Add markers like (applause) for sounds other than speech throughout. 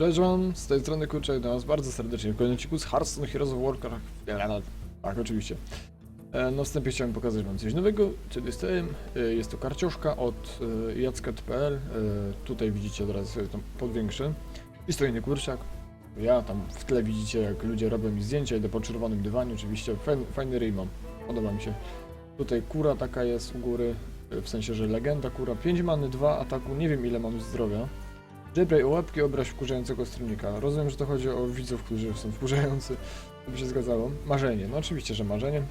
Cześć wam, z tej strony Kurczak, do was bardzo serdecznie w kolejnym odcinku z Hearthstone Heroes of Warcraft. Tak, oczywiście. E, Na wstępie chciałem pokazać wam coś nowego, co dostałem. E, Jest to karcioszka od e, jacka.pl. Tutaj widzicie, teraz sobie tam podwiększę. I stoi Kurczak. Ja tam w tle widzicie, jak ludzie robią mi zdjęcia, idę po czerwonym dywanie, oczywiście. Fajny, fajny ryj mam, podoba mi się. Tutaj kura taka jest u góry, w sensie, że legenda kura. 5 many, 2 ataku, nie wiem ile mam zdrowia. Żebraj o łapki, obraź wkurzającego stronnika. Rozumiem, że to chodzi o widzów, którzy są wkurzający. To by się zgadzało. Marzenie. No oczywiście, że marzenie.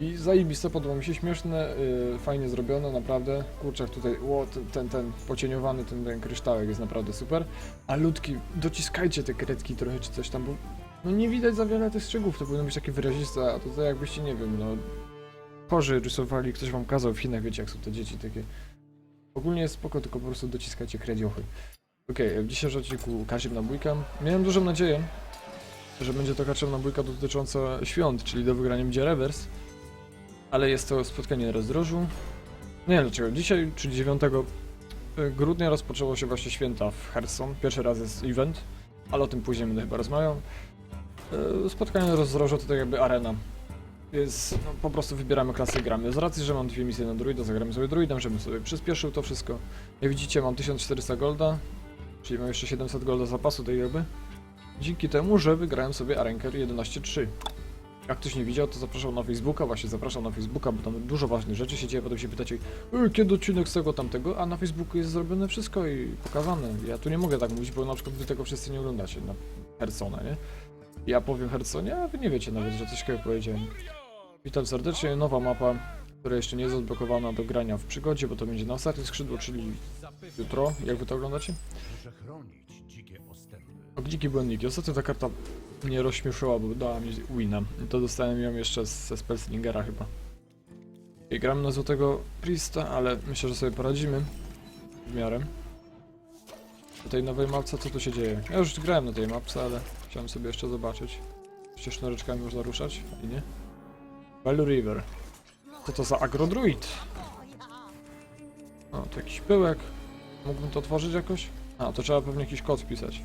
I zajebiste, podoba mi się, śmieszne, yy, fajnie zrobione, naprawdę. Kurczak tutaj, ło, ten, ten, pocieniowany, ten, ten kryształek jest naprawdę super. A ludki, dociskajcie te kredki trochę, czy coś tam, bo no nie widać za wiele tych strzegów, to powinno być takie wyraziste, a to jakbyście, nie wiem, no... Chorzy rysowali, ktoś wam kazał w Chinach, wiecie jak są te dzieci takie... Ogólnie jest spoko, tylko po prostu dociskajcie krediochy. Okej, w dzisiejszym odcinku Kasiem na bójkę. Miałem dużą nadzieję, że będzie to Kasiem na bójka dotycząca świąt, czyli do wygrania będzie rewers. Ale jest to spotkanie na rozdrożu. Nie wiem dlaczego. Dzisiaj, czyli 9 grudnia rozpoczęło się właśnie święta w Hearthstone. Pierwszy raz jest event, ale o tym później będę chyba rozmawiał. E, Spotkanie na rozdrożu to tak jakby arena. Jest, no, po prostu wybieramy klasy i gramy. Z racji, że mam dwie misje na druida, zagramy sobie druidem, żebym sobie przyspieszył to wszystko. Jak widzicie mam 1400 golda, Czyli mam jeszcze 700 golda zapasu tej jakby. Dzięki temu, że wygrałem sobie Arenkę 11.3. Jak ktoś nie widział, to zapraszam na Facebooka, właśnie zapraszam na Facebooka, bo tam dużo ważnych rzeczy się dzieje, potem się pytacie, e, kiedy odcinek z tego tamtego, a na Facebooku jest zrobione wszystko i pokazane. Ja tu nie mogę tak mówić, bo na przykład wy tego wszyscy nie oglądacie na Hearthstone'a, nie? Ja powiem Hearthstone, a wy nie wiecie nawet, że coś takiego powiedziałem. Witam serdecznie, nowa mapa, która jeszcze nie jest odblokowana do grania w przygodzie, bo to będzie na ostatnie skrzydło, czyli jutro, jak wy to oglądacie. Ostępy. Ogniki błędniki. Ostatnio ta karta mnie rozśmieszyła, bo dała mi wina. I to dostałem ją jeszcze ze Spellslingera chyba. I gramy na złotego Priesta, ale myślę, że sobie poradzimy. W miarę. Na tej nowej mapce co tu się dzieje? Ja już grałem na tej mapce, ale chciałem sobie jeszcze zobaczyć. Jeszcze sznureczkami można ruszać, i nie? Bell River. Co to za agrodruid? O, to jakiś pyłek. Mógłbym to otworzyć jakoś? A, to trzeba pewnie jakiś kod wpisać.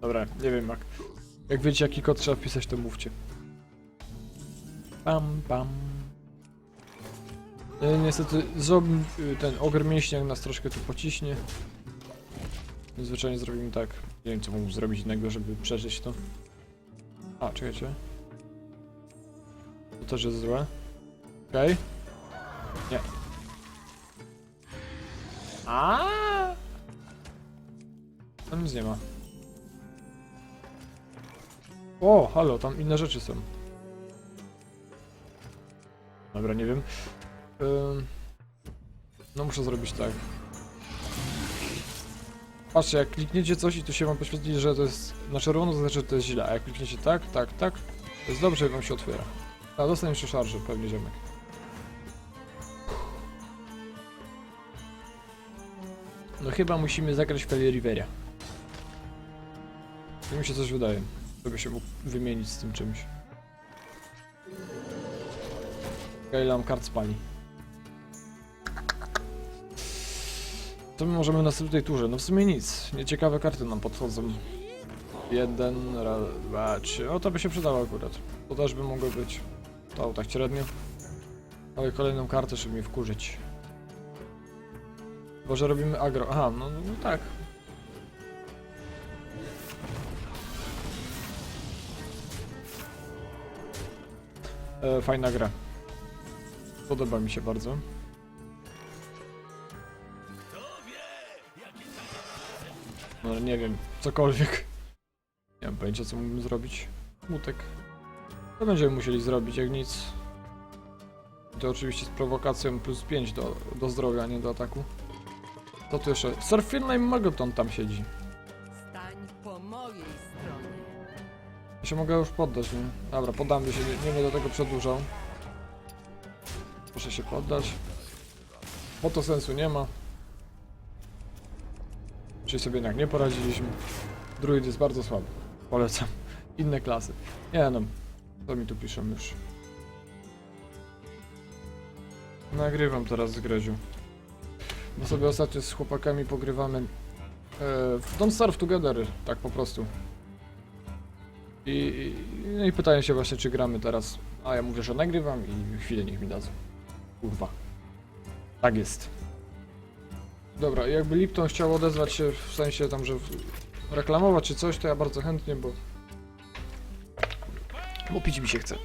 Dobra, nie wiem jak. Jak wiecie jaki kod trzeba wpisać, to mówcie. Pam, pam. E, niestety zombie, y, ten ogr mięśniak nas troszkę tu pociśnie. Zwyczajnie zrobimy tak. Nie wiem co mógł zrobić innego, żeby przeżyć to. A, czekajcie. To też jest złe. Okej. Nie. A. Tam nic nie ma. O, halo, tam inne rzeczy są. Dobra, nie wiem. Ym... No muszę zrobić tak. Patrzcie, jak klikniecie coś i tu się wam poświetli, że to jest na czerwono, to znaczy, że to jest źle, a jak klikniecie tak, tak, tak, to jest dobrze i wam się otwiera. A, dostanę jeszcze szarży, pewnie ziomek. No chyba musimy zagrać w Riveria. To mi się coś wydaje, żeby się mógł wymienić z tym czymś. Okej, nam kart spali. To my możemy w następnej turze. No w sumie nic. Nieciekawe karty nam podchodzą. Jeden, raz, dwa, trzy. O, to by się przydało akurat. To też by mogło być. To tak średnio. Ale kolejną kartę, żeby mnie wkurzyć. Bo że robimy agro. Aha, no, no, no tak. E, fajna gra. Podoba mi się bardzo. No nie wiem, cokolwiek. Nie mam pojęcia co mógłbym zrobić. Mutek. To będziemy musieli zrobić, jak nic. To oczywiście z prowokacją plus 5 do, do zdrowia, a nie do ataku. To tu jeszcze. Surfilna i Magoton tam siedzi. Stań po mojej stronie. Ja się mogę już poddać, nie? Dobra, poddamy się, nie, nie będę tego przedłużał. Proszę się poddać. Bo to sensu nie ma. Czyli sobie jednak nie poradziliśmy. Druid jest bardzo słaby. Polecam. Inne klasy. Nie no. Co mi tu piszą już? Nagrywam teraz z Greziu. bo sobie ostatnio z chłopakami pogrywamy e, Don't Starve Together, tak po prostu. I, no i pytają się właśnie, czy gramy teraz. A ja mówię, że nagrywam i chwilę niech mi dadzą. Kurwa. Tak jest. Dobra, jakby Lipton chciał odezwać się w sensie tam, że reklamować czy coś, to ja bardzo chętnie, bo... Bo pić mi się chce.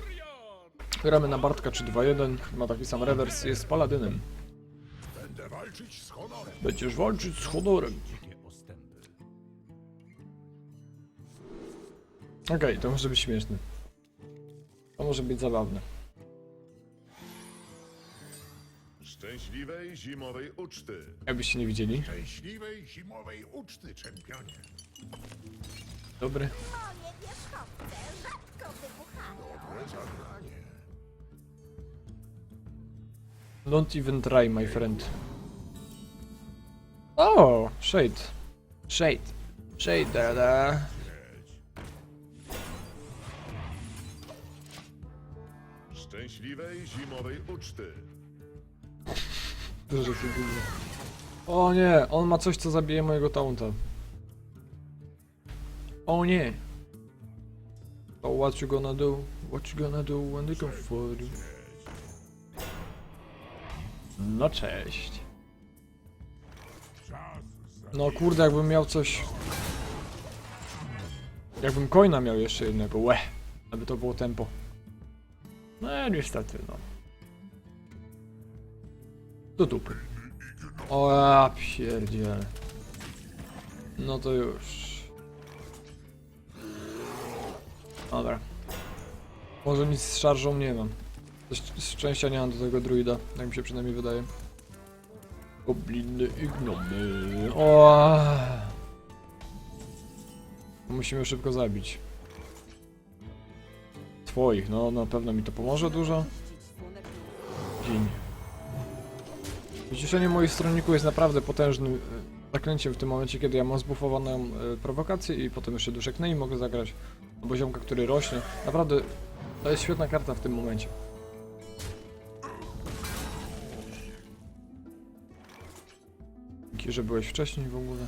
Gramy na Bartka 3-2-1, ma taki sam rewers, jest paladynem. Będę walczyć z honorem. Będziesz walczyć z honorem. Okej, to może być śmieszne. To może być zabawne. Szczęśliwej zimowej uczty. Jakbyście nie widzieli. Szczęśliwej zimowej uczty, czempionie. Dobry. Moje wierzchowce Don't even try, my friend. O, Shade. Shade. Shade, da, da. Szczęśliwej zimowej uczty. Dużo się gubię. O nie, on ma coś, co zabije mojego taunta. O nie. So what you gonna do? What you gonna do when they come for you? No cześć. No kurde, jakbym miał coś... Jakbym coina miał jeszcze jednego, łe. Aby to było tempo. No niestety, no. Do dupy. O ja pierdzielę. No to już. Dobra. Może nic z szarżą nie mam. Szcz- Szczęścia nie mam do tego druida, tak mi się przynajmniej wydaje. Gobliny i gnomy. O. Musimy szybko zabić. Twoich, no na pewno mi to pomoże dużo. Dzień. Wyciszenie moich stronników jest naprawdę potężnym e, zaklęciem w tym momencie, kiedy ja mam zbufowaną e, prowokację i potem jeszcze duszek i mogę zagrać albo ziomka, który rośnie. Naprawdę to jest świetna karta w tym momencie. Dzięki, że byłeś wcześniej w ogóle.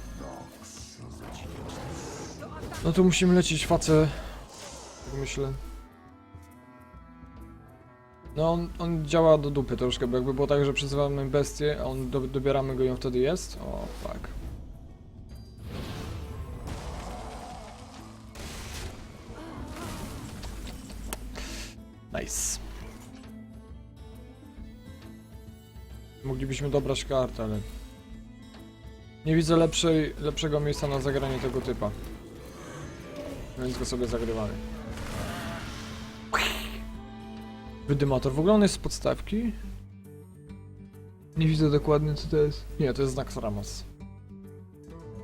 No to musimy lecieć facę. Tak myślę. No on, on działa do dupy troszkę, bo jakby było tak, że przyzywamy bestię, a on do, dobieramy go i on wtedy jest. O, fuck. Nice. Moglibyśmy dobrać kartę, ale... Nie widzę lepszej, lepszego miejsca na zagranie tego typa. Więc go sobie zagrywamy. Wydymator. W ogóle on jest z podstawki? Nie widzę dokładnie co to jest. Nie, to jest znak Sramas.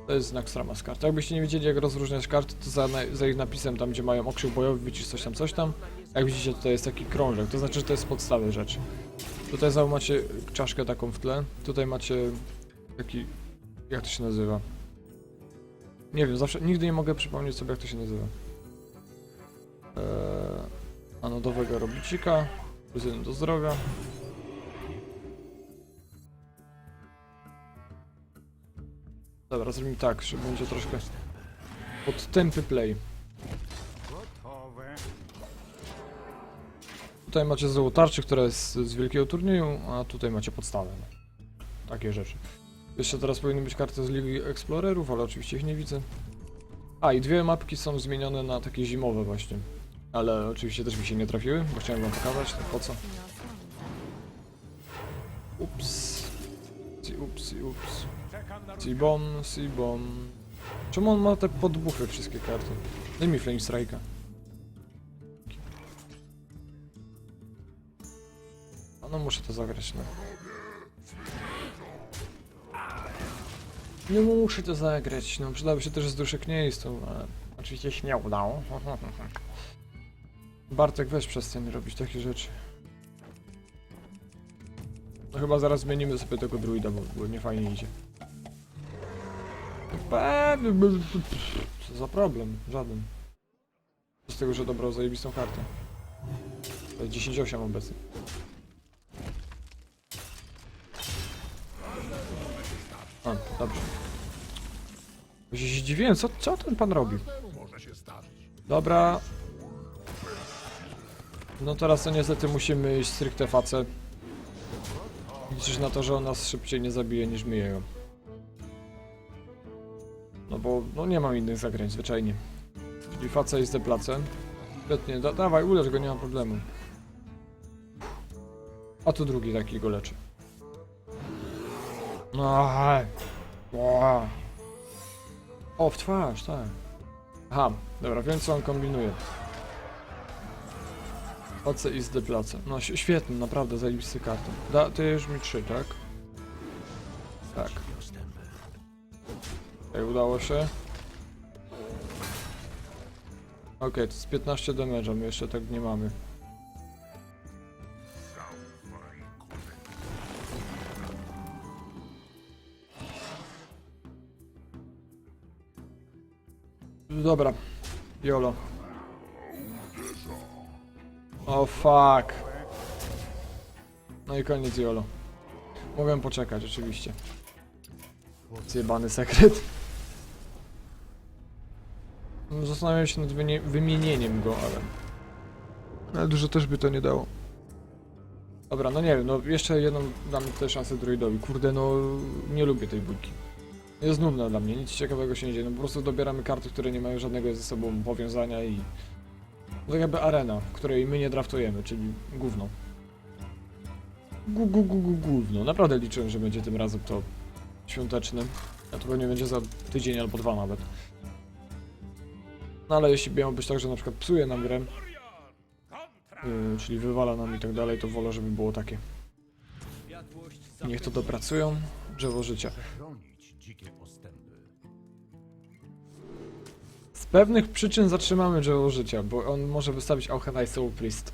To jest znak Sramas kart. Jakbyście nie wiedzieli jak rozróżniać karty, to za, za ich napisem tam gdzie mają okrzyk bojowy widzisz coś tam, coś tam. Jak widzicie tutaj jest taki krążek, to znaczy że to jest podstawy rzeczy. Tutaj znowu macie czaszkę taką w tle. Tutaj macie taki... jak to się nazywa? Nie wiem, zawsze, nigdy nie mogę przypomnieć sobie jak to się nazywa. Eee, anodowego robicika, plus jeden do zdrowia. Dobra, zrobimy tak, że będzie troszkę podtępy play. Tutaj macie znowu tarczę, która jest z wielkiego turnieju, a tutaj macie podstawę. No. Takie rzeczy. Jeszcze teraz powinny być karty z Ligi Explorerów, ale oczywiście ich nie widzę. A, i dwie mapki są zmienione na takie zimowe właśnie. Ale oczywiście też mi się nie trafiły, bo chciałem wam pokazać, po co? Ups. Si, ups, si, ups. Sibon, Sibon. Czemu on ma te podbuchy wszystkie karty? Daj mi Flame Strike'a. No muszę to zagrać, no. Nie muszę to zagrać, no przydałoby się też z duszek nie jest to, ale oczywiście się nie udało. (laughs) Bartek weź przestań robić takie rzeczy. No chyba zaraz zmienimy sobie tego druida, bo, bo nie fajnie idzie. Co za problem? Żaden. Z tego, że dobrał zajebistą kartę. To jest 10-8 obecnie. A, dobrze. Ja się zdziwiłem, co, co ten pan robi? Dobra. No teraz to niestety musimy iść stricte face. Liczysz na to, że on nas szybciej nie zabije niż my jego. No bo no nie mam innych zagrań zwyczajnie. Czyli face i zdeplace. Świetnie, da dawaj, ulecz go, nie ma problemu. A tu drugi taki go leczy. No, hej. Ła. O, w twarz, tak. Aha, dobra, wiem co on kombinuje. Place i zdeplace. No świetny, naprawdę zajebisty karton. Da, ty już mi trzy, tak? Tak. Okej, udało się. Okej, to jest 15 damage'a, my jeszcze tak nie mamy. Dobra. Jolo. O fuck. No i koniec Jolo. Mogłem poczekać, oczywiście. Zjebany sekret. Zastanawiam się nad wymienieniem go, ale... Ale dużo też by to nie dało. Dobra, no nie wiem, no jeszcze jedną dam tę szansę droidowi. Kurde, no nie lubię tej bójki. Jest nudna dla mnie, nic ciekawego się nie dzieje. No po prostu dobieramy karty, które nie mają żadnego ze sobą powiązania i... To tak jakby arena, w której my nie draftujemy, czyli gówno. Gu, gu, gu, gu, gówno. Naprawdę liczyłem, że będzie tym razem to świąteczne. A to pewnie będzie za tydzień albo dwa nawet. No ale jeśli miało być tak, że na przykład psuje nam grę, yy, czyli wywala nam i tak dalej, to wolę, żeby było takie. Niech to dopracują. Drzewo życia. Dzikie postępy. Z pewnych przyczyn zatrzymamy drzewo życia, bo on może wystawić Auchenai Soul Priest.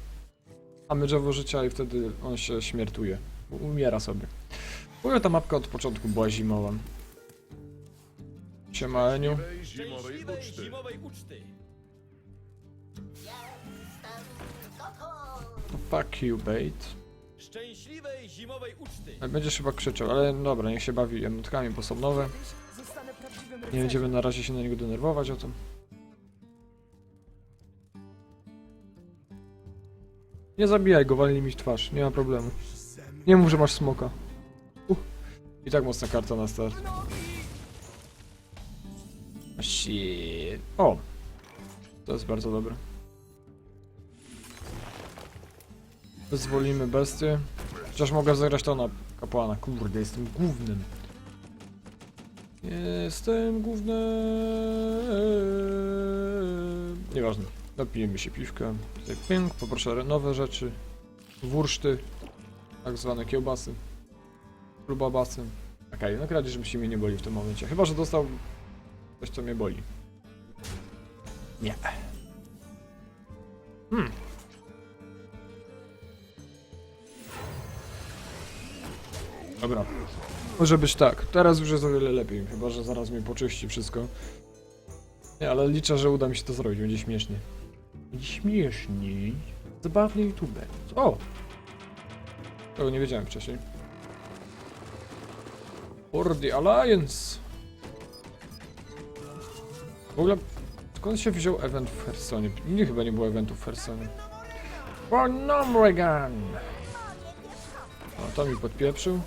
A my drzewo życia i wtedy on się śmiertuje. Umiera sobie. Mówię, ta mapka od początku była zimowa. Siema Eniu. Uczty. zimowej uczty. Fuck you, bait. Szczęśliwej zimowej uczty. Będziesz chyba krzyczał, ale dobra, niech się bawi emotkami, bo są nowe. Nie będziemy na razie się na niego denerwować o tym. Nie zabijaj go, walnij mi w twarz, nie ma problemu. Nie mów, że masz smoka. Uh. I tak mocna karta na start. Shit. O! To jest bardzo dobre. Wyzwolimy bestię. Chociaż mogę zagrać to na kapłana. Kurde, jestem głównym. Jestem głównym. Nieważne. Napijemy się piwkę. Tutaj ping, poproszę nowe rzeczy. Wurszty. Tak zwane kiełbasy. Lubabasy. Okej, no kradzież się mnie nie boli w tym momencie. Chyba, że dostał coś, co mnie boli. Nie. Hmm. Dobra. Może być tak. Teraz już jest o wiele lepiej. Chyba, że zaraz mi poczyści wszystko. Nie, ale liczę, że uda mi się to zrobić. Będzie śmiesznie. Będzie śmieszniej. Zabawny youtuber. O! Tego nie wiedziałem wcześniej. For the Alliance! W ogóle, skąd się wziął event w Hersonie? Nie, chyba nie było eventu w Hersonie. For Nomregan! O, to mi podpieprzył.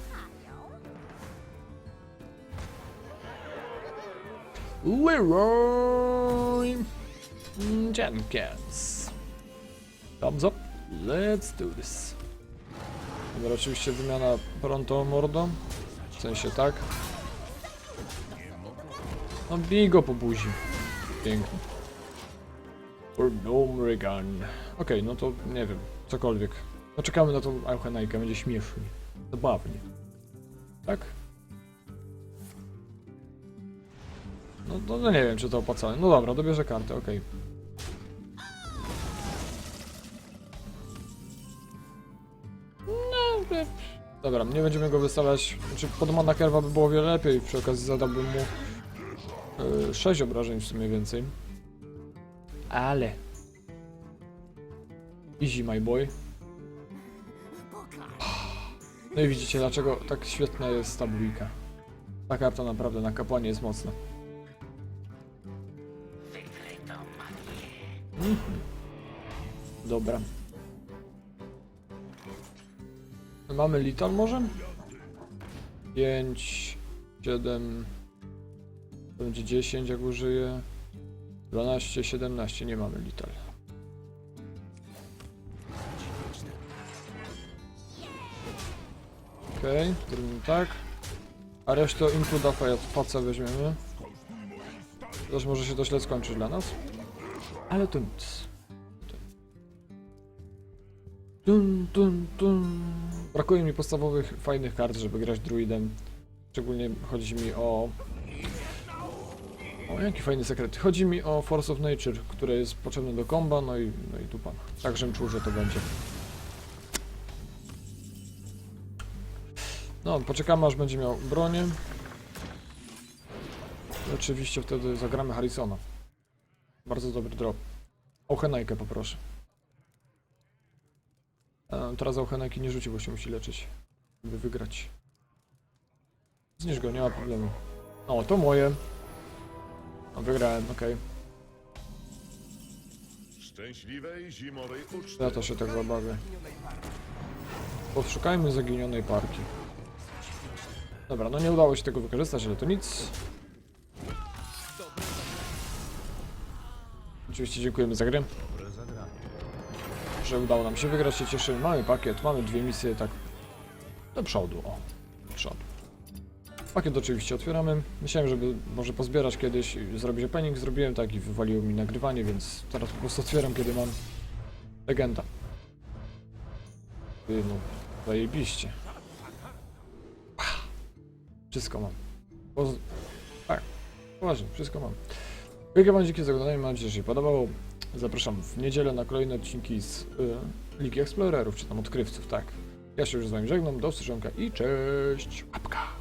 Leroy Jenkins. Thumbs up. Let's do this. Dobra, oczywiście wymiana pronto mordo. W sensie tak. No bij go po buzi. Pięknie. For Nomregan. Okej, no to nie wiem. Cokolwiek. No czekamy na tą Auchenajkę, będzie śmiesznie. Zabawnie. Tak? No, no, nie wiem, czy to opłacalne. No dobra, dobierze kartę, okej. No, e, dobra, nie będziemy go wystawiać. Znaczy, pod mana Kerwa by było wiele lepiej. Przy okazji zadałbym mu 6 obrażeń w sumie więcej. Ale. Easy, my boy. No i widzicie, dlaczego tak świetna jest ta bójka. Ta karta naprawdę na kapłanie jest mocna. Dobra. Mamy lital może? 5, 7, to będzie 10 jak użyję. 12, 17 nie mamy lital. Okej, okay, tak. A resztę dafa faca weźmiemy. Też może się to źle skończyć dla nas. Ale to nic. Dun, dun, dun. Brakuje mi podstawowych, fajnych kart, żeby grać druidem. Szczególnie chodzi mi o... O, jaki fajny sekret. Chodzi mi o Force of Nature, które jest potrzebne do komba, no i, no i dupa. Tak, żem czuł, że to będzie. No, poczekamy aż będzie miał bronię. Oczywiście wtedy zagramy Harrisona. Bardzo dobry drop. Ochenajkę poproszę. E, teraz Ochenajki nie rzuci, bo się musi leczyć. By wygrać. Znisz go, nie ma problemu. O, to moje. No, wygrałem, okej. Szczęśliwej zimowej uczty. Ja to się tak zabawię. Poszukajmy zaginionej parki. Dobra, no nie udało się tego wykorzystać, ale to nic. Oczywiście dziękujemy za grę. Że udało nam się wygrać, się cieszymy. Mamy pakiet, mamy dwie misje, tak do przodu, o, do przodu. Pakiet oczywiście otwieramy. Myślałem, żeby może pozbierać kiedyś i zrobić opening. Zrobiłem tak i wywaliło mi nagrywanie, więc teraz po prostu otwieram, kiedy mam legenda. Ty, no, zajebiście. Wszystko mam. Poz... Tak, poważnie, wszystko mam. Wielkie wam dzięki za oglądanie, mam nadzieję, że się podobało. Zapraszam w niedzielę na kolejne odcinki z y, Ligi Explorerów, czy tam odkrywców, tak. Ja się już z wami żegnam, do usłyszonka i cześć! Łapka!